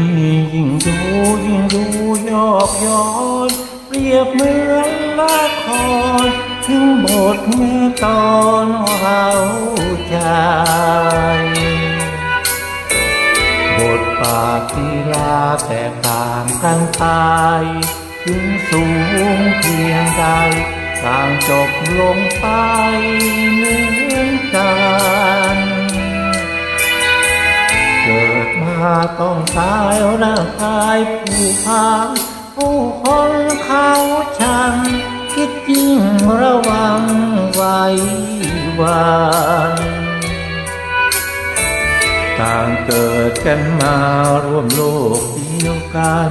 ยิ่งดูยิ่งดูยอกย้อนเปรียบเหมือนละครถึงบทเมื่อตอนเราใจบทบาททีลาแตกต่างกันไปถึงสูงเพียงใดต่างจบลงไปเหมือนกัน ดมาต้องตายร่างกายผู้พังผู้คนเขาชังคิดยิ่งระวังไว้วันต่างเกิดกันมาร่วมโลกเดียวกัน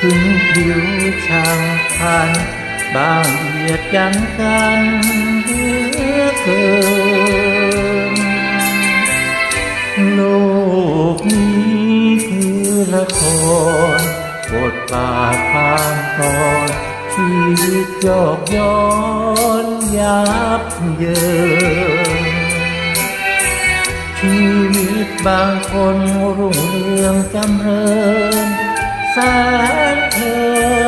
ถึงผิวช่างพันบางเหยียดยันกันเหลือเกิน อละครบทบาทผ่านตอนชีวิตยอกย้อนยับเยินชีวิตบางคนรุ่งเรืองจำเริญแสนเพลิ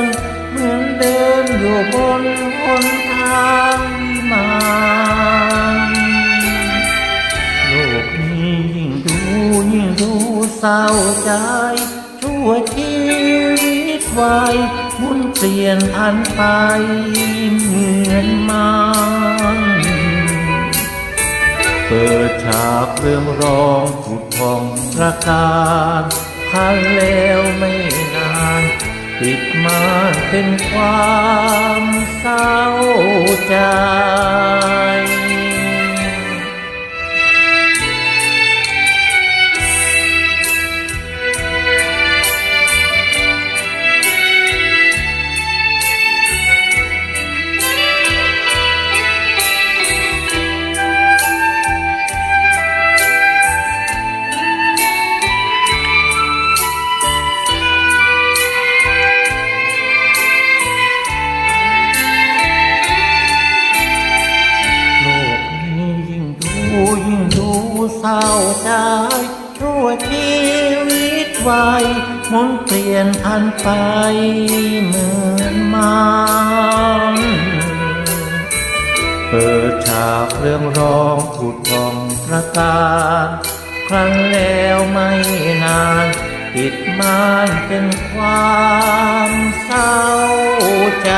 นเหมือนเดินอยู่บนหนทางวิมานโลกนี้ยิ่งดูยิ่งดูเศร้าใจ วชีวิตว้หมุนเปลี่ยนพันไปเหมือนมันเปิดฉากเรื่องร้องผุดพองประการพันแล้วไม่นานติดมาเป็นความเศร้าใจ เศร้าใจชั่วชีวิตไวหมุนเปลี่ยนพันไปเหมือนมันเปิดฉากเรื่องร้องผุดพองประการครั้งแล้วไม่นานติดมานเป็นความเศร้าใจ